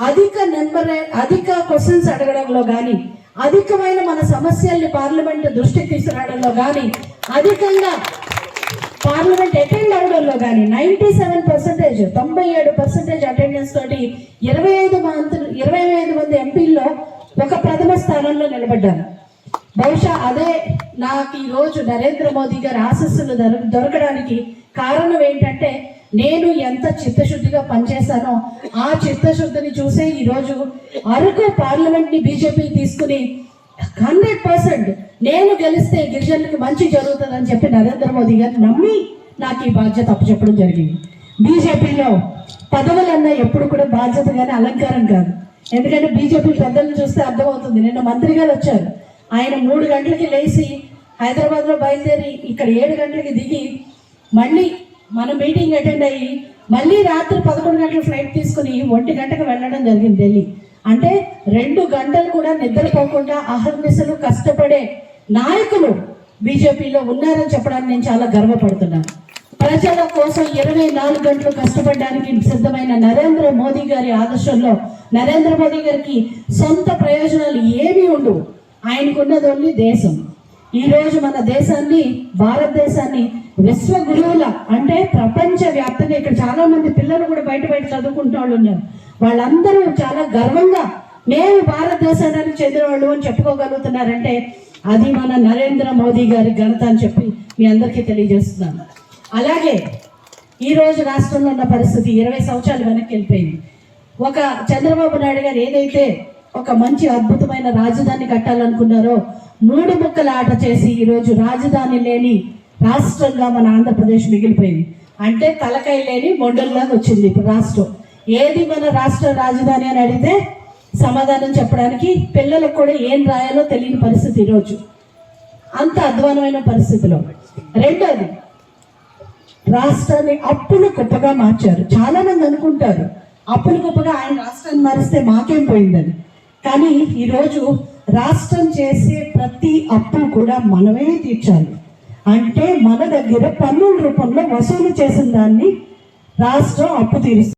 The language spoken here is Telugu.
అధిక నెంబర్ అధిక క్వశ్చన్స్ అడగడంలో కానీ అధికమైన మన సమస్యల్ని పార్లమెంట్ దృష్టికి తీసుకురావడంలో కానీ అధికంగా పార్లమెంట్ అటెండ్ అవడంలో కానీ నైంటీ సెవెన్ పర్సెంటేజ్ తొంభై ఏడు పర్సెంటేజ్ అటెండెన్స్ తోటి ఇరవై ఐదు మంత్రులు ఇరవై ఐదు మంది ఎంపీల్లో ఒక ప్రథమ స్థానంలో నిలబడ్డాను బహుశా అదే నాకు ఈరోజు నరేంద్ర మోదీ గారి ఆశస్సులు దొర- దొరకడానికి కారణం ఏంటంటే నేను ఎంత చిత్తశుద్ధిగా పనిచేశానో ఆ చిత్తశుద్ధిని చూసే ఈరోజు అరకు పార్లమెంట్ని బీజేపీ తీసుకుని హండ్రెడ్ పర్సెంట్ నేను గెలిస్తే గిరిజనులకు మంచి జరుగుతుందని చెప్పి నరేంద్ర మోదీ గారు నమ్మి నాకు ఈ బాధ్యత అప్పచెప్పడం జరిగింది. బీజేపీలో పదవులన్నా ఎప్పుడు కూడా బాధ్యత కానీ అలంకారం కాదు. ఎందుకంటే బీజేపీ పెద్దలను చూస్తే అర్థమవుతుంది. నిన్న మంత్రి గారు వచ్చారు. ఆయన మూడు గంటలకి లేచి హైదరాబాద్లో బయలుదేరి ఇక్కడ ఏడు గంటలకి దిగి మళ్ళీ మన మీటింగ్ అటెండ్ అయ్యి మళ్ళీ రాత్రి పదకొండు గంటల ఫ్లైట్ తీసుకుని ఒంటి గంటకు వెళ్ళడం జరిగింది ఢిల్లీ. అంటే రెండు గంటలు కూడా నిద్రపోకుండా అహర్నిశలు కష్టపడే నాయకులు బీజేపీలో ఉన్నారని చెప్పడానికి నేను చాలా గర్వపడుతున్నాను. ప్రజల కోసం ఇరవై నాలుగు గంటలు కష్టపడడానికి సిద్ధమైన నరేంద్ర మోదీ గారి ఆదర్శంలో నరేంద్ర మోదీ గారికి సొంత ప్రయోజనాలు ఏమీ ఉండవు. ఆయనకున్నది ఓన్లీ దేశం. ఈ రోజు మన దేశాన్ని భారతదేశాన్ని విశ్వ గురువుల అంటే ప్రపంచ వ్యాప్తంగా ఇక్కడ చాలా మంది పిల్లలు కూడా బయట బయట చదువుకుంటున్న వాళ్ళు ఉన్నారు. వాళ్ళందరూ చాలా గర్వంగా మేము భారతదేశానికి చెందిన వాళ్ళు అని చెప్పుకోగలుగుతున్నారంటే అది మన నరేంద్ర మోదీ గారి ఘనత అని చెప్పి మీ అందరికీ తెలియజేస్తున్నాను. అలాగే ఈ రోజు రాష్ట్రంలో ఉన్న పరిస్థితి ఇరవై సంవత్సరాలు వెనక్కి వెళ్ళిపోయింది. ఒక చంద్రబాబు నాయుడు గారు ఏదైతే ఒక మంచి అద్భుతమైన రాజధాని కట్టాలనుకున్నారో మూడు ముక్కల ఆట చేసి ఈరోజు రాజధాని లేని రాష్ట్రంగా మన ఆంధ్రప్రదేశ్ మిగిలిపోయింది. అంటే తలకై లేని మొండల్లాగా వచ్చింది ఇప్పుడు రాష్ట్రం. ఏది మన రాష్ట్ర రాజధాని అని అడిగితే సమాధానం చెప్పడానికి పిల్లలకు కూడా ఏం రాయాలో తెలియని పరిస్థితి ఈరోజు. అంత అధ్వానమైన పరిస్థితిలో. రెండోది రాష్ట్రాన్ని అప్పులు గొప్పగా మార్చారు. చాలా మంది అనుకుంటారు అప్పులు గొప్పగా ఆయన రాష్ట్రాన్ని మారిస్తే మాకేం పోయిందని. కానీ ఈరోజు రాష్ట్రం చేసే ప్రతి అప్పు కూడా మనమే తీర్చాలి. అంటే మన దగ్గర పన్నుల రూపంలో వసూలు చేసిన దాన్ని రాష్ట్రం అప్పు తీరుస్తుంది.